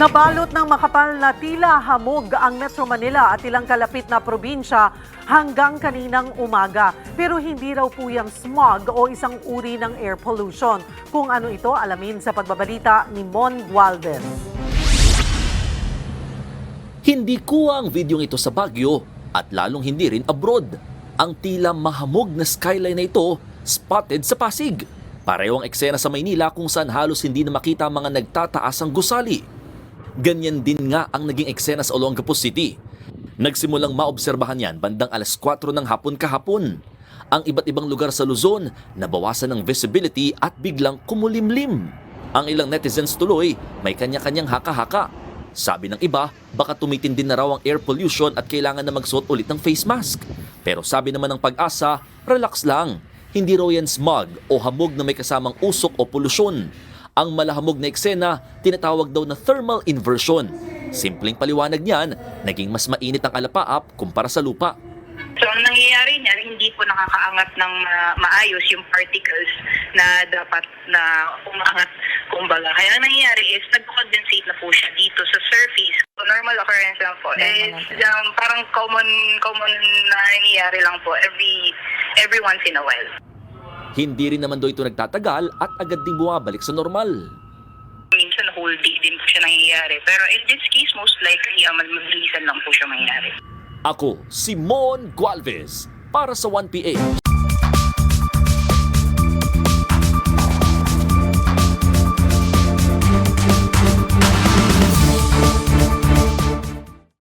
Nabalot ng makapal na tila hamog ang Metro Manila at ilang kalapit na probinsya hanggang kaninang umaga. Pero hindi raw po yung smog o isang uri ng air pollution. Kung ano ito, alamin sa pagbabalita ni Mon Gualvez. Hindi kuha ang videong ito sa Baguio at lalong hindi rin abroad. Ang tila mahamog na skyline na ito spotted sa Pasig. Pareho ang eksena sa Maynila kung saan halos hindi na makita ang mga nagtataas ang gusali. Ganyan din nga ang naging eksena sa Olongapo City. Nagsimulang maobserbahan yan bandang alas 4 ng hapon kahapon. Ang iba't ibang lugar sa Luzon nabawasan ng visibility at biglang kumulimlim. Ang ilang netizens tuloy may kanya-kanyang haka-haka. Sabi ng iba, baka tumitindi na raw ang air pollution at kailangan na magsuot ulit ng face mask. Pero sabi naman ng pag-asa, relax lang. Hindi raw yan smog o hamog na may kasamang usok o polusyon. Ang malahamog na eksena, tinatawag daw na thermal inversion. Simpleng paliwanag niyan, naging mas mainit ang alapaap kumpara sa lupa. So, ang nangyayari niya, hindi po nakakaangat ng ma- maayos yung particles na dapat na umangat, kumbaga. Kaya ang nangyayari is, nag-condensate na po siya dito sa surface. So, normal occurrence lang po. Eh, um, parang common, common na nangyayari lang po every, every once in a while. Hindi rin naman daw ito nagtatagal at agad ding bumabalik sa normal. Minsan, whole day din po siya nangyayari. Pero in this case, most likely, uh, mabilisan lang po siya mangyayari. Ako, Simon Gualvez, para sa 1PH.